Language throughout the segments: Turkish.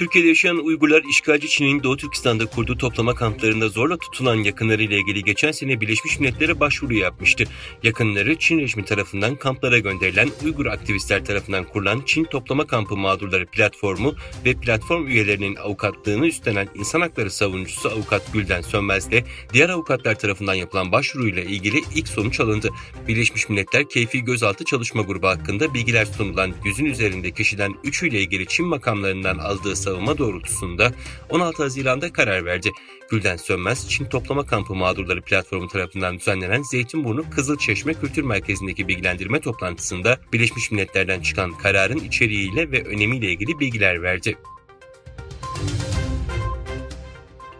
Türkiye'de yaşayan Uygurlar işgalci Çin'in Doğu Türkistan'da kurduğu toplama kamplarında zorla tutulan yakınlarıyla ilgili geçen sene Birleşmiş Milletler'e başvuru yapmıştı. Yakınları Çin rejimi tarafından kamplara gönderilen Uygur aktivistler tarafından kurulan Çin Toplama Kampı Mağdurları Platformu ve platform üyelerinin avukatlığını üstlenen insan hakları savunucusu avukat Gülden Sönmez de diğer avukatlar tarafından yapılan başvuruyla ilgili ilk sonuç alındı. Birleşmiş Milletler Keyfi Gözaltı Çalışma Grubu hakkında bilgiler sunulan yüzün üzerinde kişiden üçüyle ilgili Çin makamlarından aldığı savunma doğrultusunda 16 Haziran'da karar verdi. Gülden Sönmez, Çin Toplama Kampı Mağdurları Platformu tarafından düzenlenen Zeytinburnu Kızılçeşme Kültür Merkezi'ndeki bilgilendirme toplantısında Birleşmiş Milletler'den çıkan kararın içeriğiyle ve önemiyle ilgili bilgiler verdi.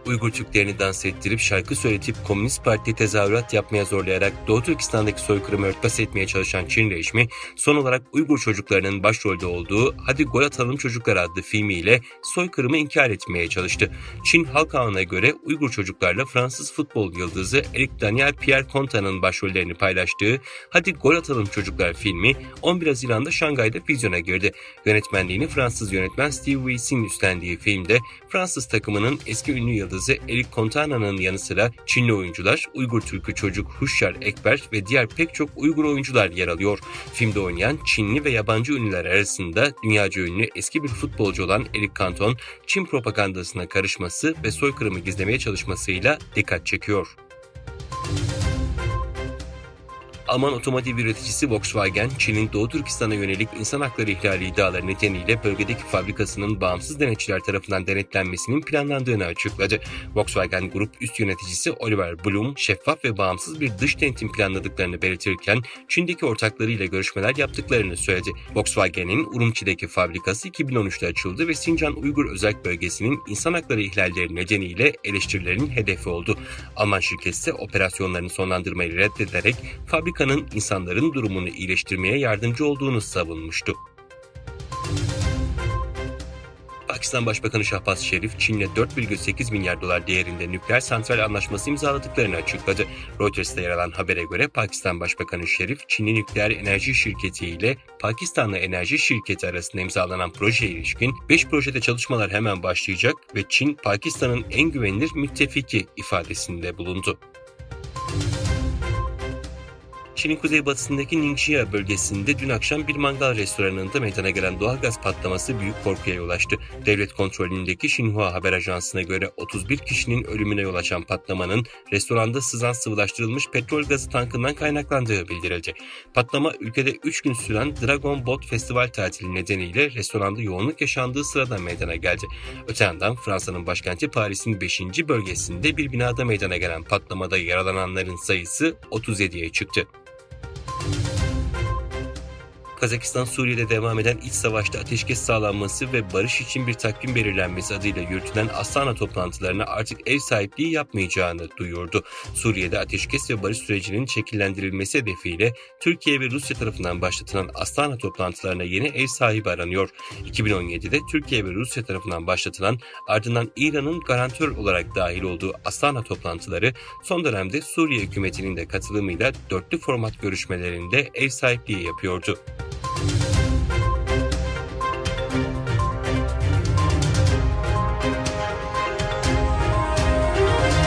Uygur Türklerini dans ettirip şarkı söyletip Komünist Parti tezahürat yapmaya zorlayarak Doğu Türkistan'daki soykırımı örtbas etmeye çalışan Çin rejimi son olarak Uygur çocuklarının başrolde olduğu Hadi Gol Atalım Çocuklar adlı filmiyle soykırımı inkar etmeye çalıştı. Çin Halk Ağı'na göre Uygur çocuklarla Fransız futbol yıldızı Eric Daniel Pierre Conta'nın başrollerini paylaştığı Hadi Gol Atalım Çocuklar filmi 11 Haziran'da Şangay'da vizyona girdi. Yönetmenliğini Fransız yönetmen Steve Weiss'in üstlendiği filmde Fransız takımının eski ünlü yıldızı Eric Contana'nın yanı sıra Çinli oyuncular, Uygur Türkü çocuk Huşyar Ekber ve diğer pek çok Uygur oyuncular yer alıyor. Filmde oynayan Çinli ve yabancı ünlüler arasında dünyaca ünlü eski bir futbolcu olan Eric Cantona, Çin propagandasına karışması ve soykırımı gizlemeye çalışmasıyla dikkat çekiyor. Alman otomotiv üreticisi Volkswagen, Çin'in Doğu Türkistan'a yönelik insan hakları ihlali iddiaları nedeniyle bölgedeki fabrikasının bağımsız denetçiler tarafından denetlenmesinin planlandığını açıkladı. Volkswagen Grup üst yöneticisi Oliver Bloom, şeffaf ve bağımsız bir dış denetim planladıklarını belirtirken Çin'deki ortaklarıyla görüşmeler yaptıklarını söyledi. Volkswagen'in Urumçi'deki fabrikası 2013'te açıldı ve Sincan Uygur Özerk Bölgesi'nin insan hakları ihlalleri nedeniyle eleştirilerin hedefi oldu. Alman şirketi ise operasyonlarını sonlandırmayı reddederek fabrika Amerika'nın insanların durumunu iyileştirmeye yardımcı olduğunu savunmuştu. Pakistan Başbakanı Şahbaz Şerif, Çin'le 4,8 milyar dolar değerinde nükleer santral anlaşması imzaladıklarını açıkladı. Reuters'ta yer alan habere göre Pakistan Başbakanı Şerif, Çinli nükleer enerji şirketi ile Pakistanlı enerji şirketi arasında imzalanan projeye ilişkin 5 projede çalışmalar hemen başlayacak ve Çin, Pakistan'ın en güvenilir müttefiki ifadesinde bulundu. Çin'in kuzeybatısındaki Ningxia bölgesinde dün akşam bir mangal restoranında meydana gelen doğalgaz patlaması büyük korkuya yol açtı. Devlet kontrolündeki Xinhua haber ajansına göre 31 kişinin ölümüne yol açan patlamanın restoranda sızan sıvılaştırılmış petrol gazı tankından kaynaklandığı bildirildi. Patlama ülkede 3 gün süren Dragon Boat Festival tatili nedeniyle restoranda yoğunluk yaşandığı sırada meydana geldi. Öte yandan Fransa'nın başkenti Paris'in 5. bölgesinde bir binada meydana gelen patlamada yaralananların sayısı 37'ye çıktı. Kazakistan Suriye'de devam eden iç savaşta ateşkes sağlanması ve barış için bir takvim belirlenmesi adıyla yürütülen Astana toplantılarına artık ev sahipliği yapmayacağını duyurdu. Suriye'de ateşkes ve barış sürecinin şekillendirilmesi hedefiyle Türkiye ve Rusya tarafından başlatılan Astana toplantılarına yeni ev sahibi aranıyor. 2017'de Türkiye ve Rusya tarafından başlatılan ardından İran'ın garantör olarak dahil olduğu Astana toplantıları son dönemde Suriye hükümetinin de katılımıyla dörtlü format görüşmelerinde ev sahipliği yapıyordu.